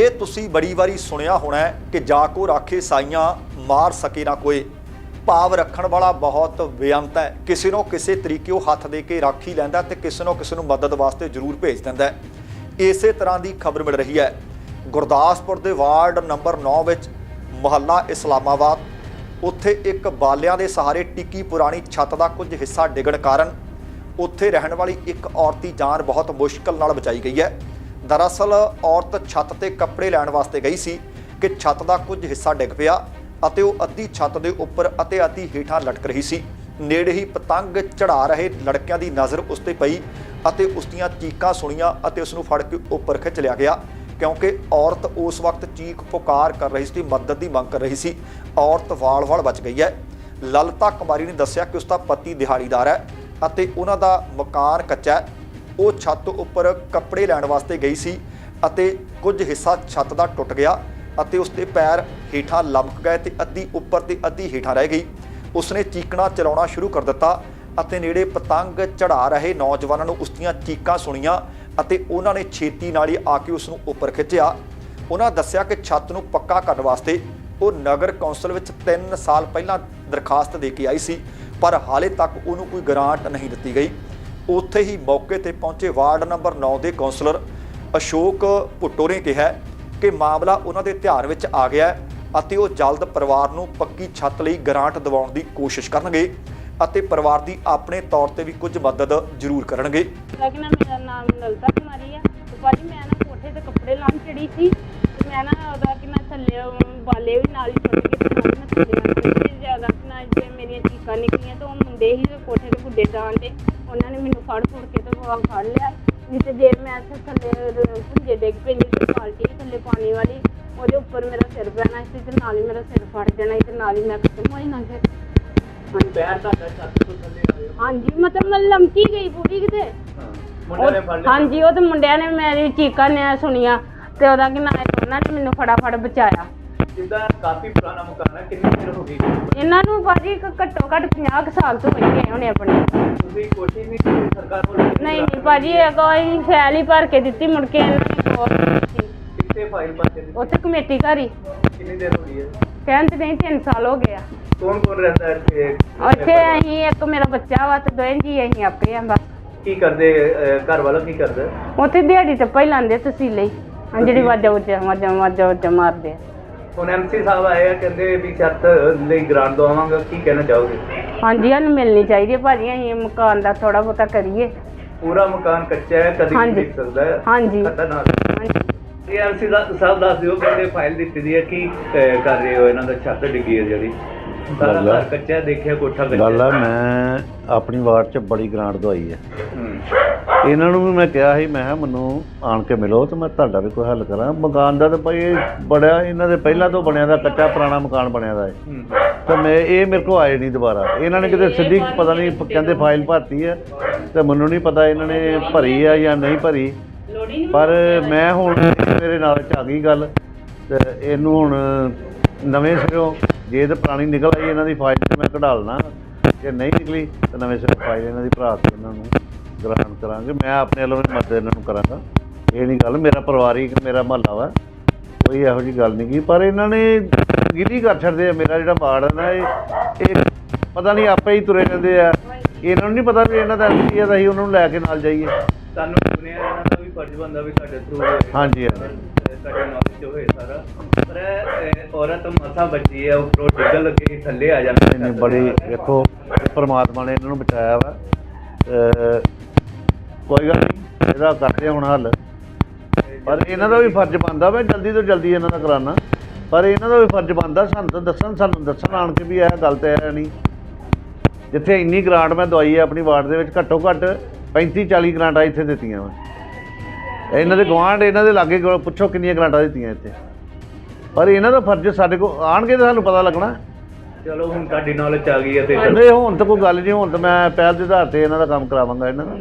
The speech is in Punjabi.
ਇਹ ਤੁਸੀਂ ਬੜੀ ਵਾਰੀ ਸੁਣਿਆ ਹੋਣਾ ਹੈ ਕਿ ਜਾ ਕੋ ਰਾਖੇ ਸਾਈਆਂ ਮਾਰ ਸਕੇ ਨਾ ਕੋਈ। ਭਾਵ ਰੱਖਣ ਵਾਲਾ ਬਹੁਤ ਬੇਅੰਤ ਹੈ। ਕਿਸੇ ਨੂੰ ਕਿਸੇ ਤਰੀਕੇ ਉਹ ਹੱਥ ਦੇ ਕੇ ਰਾਖੀ ਲੈਂਦਾ ਤੇ ਕਿਸੇ ਨੂੰ ਕਿਸੇ ਨੂੰ ਮਦਦ ਵਾਸਤੇ ਜ਼ਰੂਰ ਭੇਜ ਦਿੰਦਾ ਹੈ। ਇਸੇ ਤਰ੍ਹਾਂ ਦੀ ਖਬਰ ਮਿਲ ਰਹੀ ਹੈ। ਗੁਰਦਾਸਪੁਰ ਦੇ ਵਾਰਡ ਨੰਬਰ 9 ਵਿੱਚ ਮੁਹੱਲਾ ਇਸਲਾਮਾਬਾਦ। ਉੱਥੇ ਇੱਕ ਬਾਲਿਆਂ ਦੇ ਸਹਾਰੇ ਟਿੱਕੀ ਪੁਰਾਣੀ ਛੱਤ ਦਾ ਕੁਝ ਹਿੱਸਾ ਡਿੱਗਣ ਕਾਰਨ ਉੱਥੇ ਰਹਿਣ ਵਾਲੀ ਇੱਕ ਔਰਤ ਦੀ ਜਾਨ ਬਹੁਤ ਮੁਸ਼ਕਲ ਨਾਲ ਬਚਾਈ ਗਈ ਹੈ। ਦਰਅਸਲ ਔਰਤ ਛੱਤ ਤੇ ਕੱਪੜੇ ਲੈਣ ਵਾਸਤੇ ਗਈ ਸੀ ਕਿ ਛੱਤ ਦਾ ਕੁਝ ਹਿੱਸਾ ਡਿੱਗ ਪਿਆ ਅਤੇ ਉਹ ਅੱਧੀ ਛੱਤ ਦੇ ਉੱਪਰ ਅਤੇ ਅੱਧੀ ਹੇਠਾਂ ਲਟਕ ਰਹੀ ਸੀ। ਨੇੜੇ ਹੀ ਪਤੰਗ ਚੜਾ ਰਹੇ ਲੜਕਿਆਂ ਦੀ ਨਜ਼ਰ ਉਸ ਤੇ ਪਈ ਅਤੇ ਉਸ ਦੀਆਂ ਚੀਕਾਂ ਸੁਣੀਆਂ ਅਤੇ ਉਸ ਨੂੰ ਫੜ ਕੇ ਉੱਪਰ ਖਿੱਚ ਲਿਆ ਗਿਆ ਕਿਉਂਕਿ ਔਰਤ ਉਸ ਵਕਤ ਚੀਕ ਪੁਕਾਰ ਕਰ ਰਹੀ ਸੀ, ਮਦਦ ਦੀ ਮੰਗ ਕਰ ਰਹੀ ਸੀ। ਔਰਤ ਵਾਲ-ਵਾਲ ਬਚ ਗਈ ਹੈ। ਲਲਤਾ ਕੁਮਾਰੀ ਨੇ ਦੱਸਿਆ ਕਿ ਉਸ ਦਾ ਪਤੀ ਦਿਹਾੜੀਦਾਰ ਹੈ ਅਤੇ ਉਹਨਾਂ ਦਾ ਮਕਾਨ ਕੱਚਾ ਹੈ। ਉਹ ਛੱਤ ਉੱਪਰ ਕੱਪੜੇ ਲੈਣ ਵਾਸਤੇ ਗਈ ਸੀ ਅਤੇ ਕੁਝ ਹਿੱਸਾ ਛੱਤ ਦਾ ਟੁੱਟ ਗਿਆ ਅਤੇ ਉਸ ਦੇ ਪੈਰ ਹੇਠਾਂ ਲਮਕ ਗਏ ਤੇ ਅੱਧੀ ਉੱਪਰ ਤੇ ਅੱਧੀ ਹੇਠਾਂ ਰਹਿ ਗਈ। ਉਸਨੇ ਚੀਕਣਾ ਚਲਾਉਣਾ ਸ਼ੁਰੂ ਕਰ ਦਿੱਤਾ ਅਤੇ ਨੇੜੇ ਪਤੰਗ ਚੜਾ ਰਹੇ ਨੌਜਵਾਨਾਂ ਨੂੰ ਉਸ ਦੀਆਂ ਚੀਕਾਂ ਸੁਣੀਆਂ ਅਤੇ ਉਹਨਾਂ ਨੇ ਛੇਤੀ ਨਾਲ ਹੀ ਆ ਕੇ ਉਸ ਨੂੰ ਉੱਪਰ ਖਿੱਚਿਆ। ਉਹਨਾਂ ਦੱਸਿਆ ਕਿ ਛੱਤ ਨੂੰ ਪੱਕਾ ਕਰਨ ਵਾਸਤੇ ਉਹ ਨਗਰ ਕੌਂਸਲ ਵਿੱਚ 3 ਸਾਲ ਪਹਿਲਾਂ ਦਰਖਾਸਤ ਦੇ ਕੇ ਆਈ ਸੀ, ਪਰ ਹਾਲੇ ਤੱਕ ਉਹਨੂੰ ਕੋਈ ਗ੍ਰਾਂਟ ਨਹੀਂ ਦਿੱਤੀ ਗਈ। ਉੱਥੇ ਹੀ ਮੌਕੇ ਤੇ ਪਹੁੰਚੇ ਵਾਰਡ ਨੰਬਰ 9 ਦੇ ਕੌਂਸਲਰ ਅਸ਼ੋਕ ਭੁੱਟੋ ਨੇ ਕਿਹਾ ਕਿ ਮਾਮਲਾ ਉਹਨਾਂ ਦੇ ਧਿਆਨ ਵਿੱਚ ਆ ਗਿਆ ਅਤੇ ਉਹ ਜਲਦ ਪਰਿਵਾਰ ਨੂੰ ਪੱਕੀ ਛੱਤ ਲਈ ਗ੍ਰਾਂਟ ਦਿਵਾਉਣ ਦੀ ਕੋਸ਼ਿਸ਼ ਕਰਨਗੇ ਅਤੇ ਪਰਿਵਾਰ ਦੀ ਆਪਣੇ ਤੌਰ ਤੇ ਵੀ ਕੁਝ ਮਦਦ ਜ਼ਰੂਰ ਕਰਨਗੇ। ਲੇਕਿਨ ਮੇਰਾ ਨਾਮ ਲਲਤਾ ਕੁਮਾਰੀ ਆ। ਭਾਜੀ, ਮੈਂ ਨਾ ਕੋਠੇ ਤੇ ਕੱਪੜੇ ਲਾਉਣ ਚੜੀ ਸੀ। ਮੈਂ ਨਾ ਉਹਦਾ ਕਿ ਮੈਂ ਥੱਲੇ ਬਾਲੇ ਵੀ ਨਾਲ ਹੀ ਛੁੱਟ ਗਏ ਮੈਂ ਥੱਲੇ ਜੇ ਮੇਰੀਆਂ ਚੀਕਾਂ ਨਿਕਲੀਆਂ ਤੇ ਉਹ ਮੁੰਡੇ ਹੀ ਕੋਠੇ ਤੇ ਗੁੱਡੇ ਜਾਣ ਦੇ। ਉਹਨਾਂ ਨੇ ਮੈਨੂੰ ਫੜ ਫੁੜ ਕੇ ਤੇ ਉਹ ਫੜ ਲਿਆ। ਨਹੀਂ ਤੇ ਜੇ ਮੈਂ ਇੱਥੇ ਥੱਲੇ ਭੁੰਜੇ ਡਿੱਗ ਪੈਂਦੀ ਤੇ ਬਾਲਟੀ ਸੀ ਥੱਲੇ ਪਾਣੀ ਵਾਲੀ। ਉਹਦੇ ਉੱਪਰ ਮੇਰਾ ਸਿਰ ਪੈਣਾ ਸੀ ਤੇ ਨਾਲ ਹੀ ਮੇਰਾ ਸਿਰ ਫੜ ਜਾਣਾ ਸੀ ਤੇ ਨਾਲ ਹੀ ਮੈਂ ਖਤਮ ਹੋ ਜਾਣਾ ਫਿਰ। ਹਾਂਜੀ। ਪੈਰ ਤੁਹਾਡਾ ਛੱਤ ਤੋਂ ਥੱਲੇ ਆਏ ਹੋ ਹਾਂਜੀ ਮਤਲਬ ਮੈਂ ਲਮਕੀ ਗਈ ਪੂਰੀ ਕਿਤੇ। ਨੇ ਫੜ ਲਿਆ। ਹਾਂਜੀ ਉਹ ਤੇ ਮੁੰਡਿਆਂ ਨੇ ਮੇਰੀ ਚੀਕਾਂ ਨੇ ਸੁਣੀਆਂ ਤੇ ਉਹਦਾ ਕਿ ਨਾ ਉਹਨਾਂ ਨੇ ਮੈਨੂੰ ਫਟਾਫਟ ਬਚਾਇਆ। ਜਿੱਦਾਂ ਕਾਫੀ ਪੁਰਾਣਾ ਮਕਾਨ ਹੈ ਕਿੰਨੀ ਦੇਰ ਹੋ ਗਈ ਇਹਨਾਂ ਨੂੰ ਬਾਜੀ ਘੱਟੋ ਘੱਟ 50 ਕੁ ਸਾਲ ਤੋਂ ਹੋਈ ਗਏ ਹੋਣੇ ਆਪਣੇ। ਤੁਸੀਂ ਕੋਸ਼ਿਸ਼ ਨਹੀਂ ਕੀਤੀ ਸਰਕਾਰ ਵੱਲੋਂ ਨਹੀਂ ਨਹੀਂ ਬਾਜੀ ਇਹ ਕੋਈ ਫੈਲ ਹੀ ਭਰ ਕੇ ਦਿੱਤੀ ਮੁੜ ਕੇ ਇਹਨਾਂ ਨੇ ਹੋਰ ਦਿੱਤੀ। ਕਿੱਥੇ ਫਾਈਲ ਪਾ ਕੇ ਦਿੱਤੀ? ਉੱਥੇ ਕਮੇਟੀ ਘਰ ਹੀ। ਕਿੰਨੀ ਦੇਰ ਹੋ ਗਈ ਹੈ? ਕਹਿਣ ਤੇ ਨਹੀਂ 3 ਸਾਲ ਹੋ ਗਏ ਆ। ਕੌਣ ਕੌਣ ਰਹਿੰਦਾ ਹੈ ਇੱਥੇ? ਉੱਥੇ ਅਸੀਂ ਇੱਕ ਮੇਰਾ ਬੱਚਾ ਵਾ ਤੇ ਦੋਵੇਂ ਜੀ ਅਸੀਂ ਆਪੇ ਆ ਬਸ। ਕੀ ਕਰਦੇ ਅਹ, ਘਰ ਵਾਲਾ ਕੀ ਕਰਦਾ? ਉੱਥੇ ਦਿਹਾੜੀ ਟੱਪਾ ਹੀ ਲਾਉਂਦੇ ਤਸੀਲੇ ਹੀ। ਆਹ ਜਿਹੜੀ ਵਾਜਾ ਉੱਚਾ ਵਾਜਾ ਵਾਜਾ ਉੱਚਾ ਮਾਰਦੇ ਆ। ਹੁਣ ਐਮਸੀ ਸਾਹਿਬ ਆਏ ਆ ਕਹਿੰਦੇ ਵੀ ਛੱਤ ਲਈ ਗ੍ਰਾਂਟ ਦਵਾਵਾਂਗਾ ਕੀ ਕਹਿਣਾ ਚਾਹੋਗੇ ਹਾਂਜੀ ਸਾਨੂੰ ਮਿਲਣੀ ਚਾਹੀਦੀ ਹੈ ਭਾਜੀ ਅਸੀਂ ਮਕਾਨ ਦਾ ਥੋੜਾ ਬਹੁਤਾ ਕਰੀਏ ਪੂਰਾ ਮਕਾਨ ਕੱਚਾ ਹੈ ਕਦੀ ਵੀ ਹਾਂਜੀ। ਡਿੱਗ ਸਕਦਾ ਹੈ ਹਾਂਜੀ ਖਤਰਨਾਕ ਹੈ। ਹਾਂਜੀ ਇਹ ਐਮਸੀ ਸਾਹਿਬ ਦੱਸ ਦਿਓ ਕਹਿੰਦੇ ਫਾਈਲ ਦਿੱਤੀ ਦੀ ਹੈ ਕੀ ਅਹ, ਕਰ ਰਹੇ ਹੋ ਇਹਨਾਂ ਦਾ ਛੱਤ ਡਿੱਗੀ ਹੈ ਜਿਹੜੀ ਸਾਰਾ ਗੱਲ ਹੈ। ਘਰ ਕੱਚਾ ਹੈ, ਦੇਖਿਆ ਕੋਠਾ ਕੱਚਾ ਗੱਲ ਆ ਹੈ। ਮੈਂ ਆਪਣੀ ਵਾਰਡ 'ਚ ਬੜੀ ਗ੍ਰਾਂਟ ਦਵਾਈ ਹੈ ਹੂੰ। ਇਹਨਾਂ ਨੂੰ ਵੀ ਮੈਂ ਕਿਹਾ ਸੀ ਮੈਂ ਕਿਹਾ ਮੈਨੂੰ ਆਣ ਕੇ ਮਿਲੋ ਤੇ ਮੈਂ ਤੁਹਾਡਾ ਵੀ ਕੋਈ ਹੱਲ ਕਰਾਂ। ਮਕਾਨ ਦਾ ਤਾਂ ਭਾਈ ਇਹ ਬੜਿਆ ਇਹਨਾਂ ਦੇ ਪਹਿਲਾਂ ਤੋਂ ਬਣਿਆ ਦਾ ਕੱਚਾ ਪੁਰਾਣਾ ਮਕਾਨ ਬਣਿਆ ਦਾ ਹੈ। ਤਾਂ ਮੈਂ ਇਹ ਮੇਰੇ ਕੋਲ ਆਏ ਨਹੀਂ ਦੁਬਾਰਾ। ਇਹਨਾਂ ਨੇ ਕਿਤੇ ਸਿੱਧੀ ਪਤਾ ਨਹੀਂ ਕਹਿੰਦੇ ਫਾਈਲ ਭਰਤੀ ਹੈ ਤੇ ਮੈਨੂੰ ਨਹੀਂ ਪਤਾ ਇਹਨਾਂ ਨੇ ਭਰੀ ਆ ਜਾਂ ਨਹੀਂ ਭਰੀ। ਪਰ ਮੈਂ ਹੁਣ ਮੇਰੇ ਨਾਲ ਚ ਆ ਗਈ ਗੱਲ ਤੇ ਇਹਨੂੰ ਹੁਣ ਨਵੇਂ ਸਿਰੋਂ ਜੇ ਤੇ ਪੁਰਾਣੀ ਨਿਕਲ ਆਈ ਇਹਨਾਂ ਦੀ ਫਾਈਲ ਤੇ ਮੈਂ ਕਢਾ ਲਣਾ। ਜੇ ਨਹੀਂ ਨਿਕਲੀ ਤਾਂ ਨਵੇਂ ਸਿਰੋਂ ਫਾਈਲ ਇਹਨਾਂ ਦੀ ਭਰਾ ਕੇ ਇਹਨਾਂ ਨੂੰ। ਗ੍ਰਹਣ ਕਰਾਂਗੇ। ਮੈਂ ਆਪਣੇ ਵੱਲੋਂ ਵੀ ਮਦਦ ਇਹਨਾਂ ਨੂੰ ਕਰਾਂਗਾ। ਇਹ ਨਹੀਂ ਗੱਲ ਮੇਰਾ ਪਰਿਵਾਰਿਕ ਮੇਰਾ ਮਹੱਲਾ ਵਾ। ਕੋਈ ਇਹੋ ਜੀ ਗੱਲ ਨਹੀਂ ਕੀ ਪਰ ਇਹਨਾਂ ਨੇ ਗਿਰੀ ਕਰ ਛੱਡਦੇ ਆ। ਮੇਰਾ ਜਿਹੜਾ ਵਾਰਡ ਹੈ ਨਾ ਇਹ ਇਹ ਪਤਾ ਨਹੀਂ ਆਪੇ ਹੀ ਤੁਰੇ ਰਹਿੰਦੇ ਆ। ਇਹਨਾਂ ਨੂੰ ਨਹੀਂ ਪਤਾ ਵੀ ਇਹਨਾਂ ਦਾ ਐਮਪੀ ਆ ਤਾਂ ਅਸੀਂ ਉਹਨਾਂ ਨੂੰ ਲੈ ਕੇ ਨਾਲ ਜਾਈਏ। ਤੁਹਾਨੂੰ ਸੁਣਿਆ ਇਹਨਾਂ ਦਾ ਵੀ ਫਰਜ਼ ਬੰਦਾ ਵੀ ਤੁਹਾਡੇ ਥਰੂ ਹਾਂਜੀ। ਤੁਹਾਡੇ ਨੌਲੇਜ ਹੋਏ ਸਾਰਾ। ਪਰ ਇਹ ਔਰਤ ਮਸਾ ਬੱਚੀ ਹੈ ਉੱਪਰੋਂ ਡਿੱਗਣ ਲੱਗੀ ਥੱਲੇ ਆ ਜਾਂਦੀ ਨਹੀਂ ਬੜੀ ਵੇਖੋ ਪਰਮਾਤਮਾ ਨੇ ਇਹਨਾਂ ਨੂੰ ਬਚਾਇਆ ਵਾ। ਕੋਈ ਗੱਲ ਨਹੀਂ ਇਹਦਾ ਕਰਦੇ ਹੁਣ ਹੱਲ। ਪਰ ਇਹਨਾਂ ਦਾ ਵੀ ਫਰਜ਼ ਬਣਦਾ ਵਾ ਜਲਦੀ ਤੋਂ ਜਲਦੀ ਇਹਨਾਂ ਦਾ ਕਰਾਉਣਾ ਪਰ ਇਹਨਾਂ ਦਾ ਵੀ ਫਰਜ਼ ਬਣਦਾ ਸਾਨੂੰ ਤਾਂ ਦੱਸਣ ਸਾਨੂੰ ਦੱਸਣ ਆਣ ਕੇ ਵੀ ਇਹ ਗੱਲ ਤੇ ਹੈ ਨਹੀਂ। ਜਿੱਥੇ ਇੰਨੀ ਗ੍ਰਾਂਟ ਮੈਂ ਦਵਾਈ ਹੈ ਆਪਣੀ ਵਾਰਡ ਦੇ ਵਿੱਚ ਘੱਟੋ ਘੱਟ 35 40 ਗ੍ਰਾਂਟਾਂ ਇੱਥੇ ਦਿੱਤੀਆਂ ਵਾ। ਇਹਨਾਂ ਦੇ ਗਵਾਂਢ ਇਹਨਾਂ ਦੇ ਲਾਗੇ ਕੋਲ ਪੁੱਛੋ ਕਿੰਨੀਆਂ ਗ੍ਰਾਂਟਾਂ ਦਿੱਤੀਆਂ ਇੱਥੇ। ਪਰ ਇਹਨਾਂ ਦਾ ਫਰਜ਼ ਸਾਡੇ ਕੋਲ ਆਣਗੇ ਤਾਂ ਸਾਨੂੰ ਪਤਾ ਲੱਗਣਾ। ਚਲੋ ਹੁਣ ਤੁਹਾਡੀ ਨੌਲੇਜ ਆ ਗਈ ਹੈ ਤੇ ਨਹੀਂ ਹੁਣ ਤਾਂ ਕੋਈ ਗੱਲ ਨਹੀਂ ਹੁਣ ਤਾਂ ਮੈਂ ਪਹਿਲ ਦੇ ਆਧਾਰ ਤੇ ਇਹਨਾਂ ਦਾ ਕੰਮ ਕਰਾਵਾਂਗਾ ਇਹਨਾਂ ਦਾ।